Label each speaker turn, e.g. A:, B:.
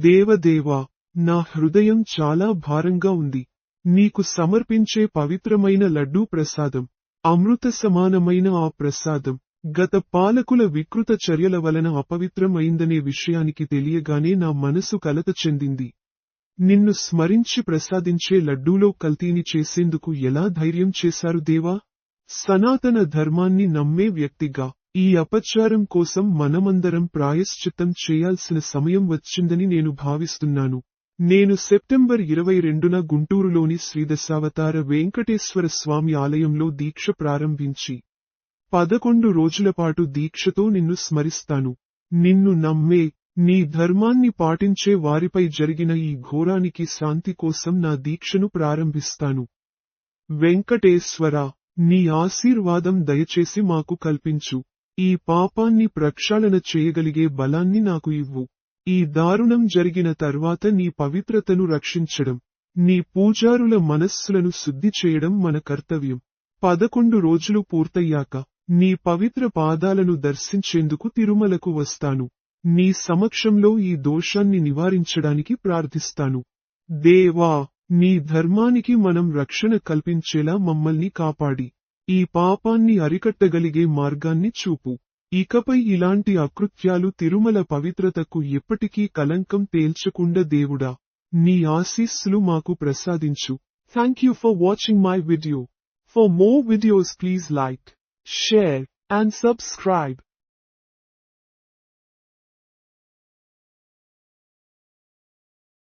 A: దేవదేవా నా హృదయం చాలా భారంగా ఉంది. నీకు సమర్పించే పవిత్రమైన లడ్డూ ప్రసాదం అమృత సమానమైన ఆ ప్రసాదం గత పాలకుల వికృత చర్యల వలన అపవిత్రమైందనే విషయానికి తెలియగానే నా మనసు కలత చెందింది. నిన్ను స్మరించి ప్రసాదించే లడ్డూలో కల్తీని చేసేందుకు ఎలా ధైర్యం చేశారు దేవా? సనాతన ధర్మాన్ని నమ్మే వ్యక్తిగా ఈ అపచారం కోసం మనమందరం ప్రాయశ్చిత్తం చేయాల్సిన సమయం వచ్చిందని నేను భావిస్తున్నాను. నేను సెప్టెంబర్ ఇరవై రెండున గుంటూరులోని శ్రీదశావతార వెంకటేశ్వర స్వామి ఆలయంలో దీక్ష ప్రారంభించి పదకొండు రోజులపాటు దీక్షతో నిన్ను స్మరిస్తాను. నిన్ను నమ్మే నీ ధర్మాన్ని పాటించే వారిపై జరిగిన ఈ ఘోరానికి శాంతి కోసం నా దీక్షను ప్రారంభిస్తాను. వెంకటేశ్వర నీ ఆశీర్వాదం దయచేసి మాకు కల్పించు. ఈ పాపాన్ని ప్రక్షాళన చేయగలిగే బలాన్ని నాకు ఇవ్వు. ఈ దారుణం జరిగిన తర్వాత నీ పవిత్రతను రక్షించడం నీ పూజారుల మనస్సులను శుద్ధి చేయడం మన కర్తవ్యం. పదకొండు రోజులు పూర్తయ్యాక నీ పవిత్ర పాదాలను దర్శించేందుకు తిరుమలకు వస్తాను. నీ సమక్షంలో ఈ దోషాన్ని నివారించడానికి ప్రార్థిస్తాను. దేవా నీ ధర్మానికి మనం రక్షణ కల్పించేలా మమ్మల్ని కాపాడి. ఈ పాపాన్ని అరికట్టగలిగే మార్గాన్ని చూపు. ఇకపై ఇలాంటి అకృత్యాలు తిరుమల పవిత్రతకు ఎప్పటికీ కలంకం తేల్చకుండా దేవుడా నీ ఆశీస్సులు మాకు ప్రసాదించు. Thank you for watching my video for more videos please like share and subscribe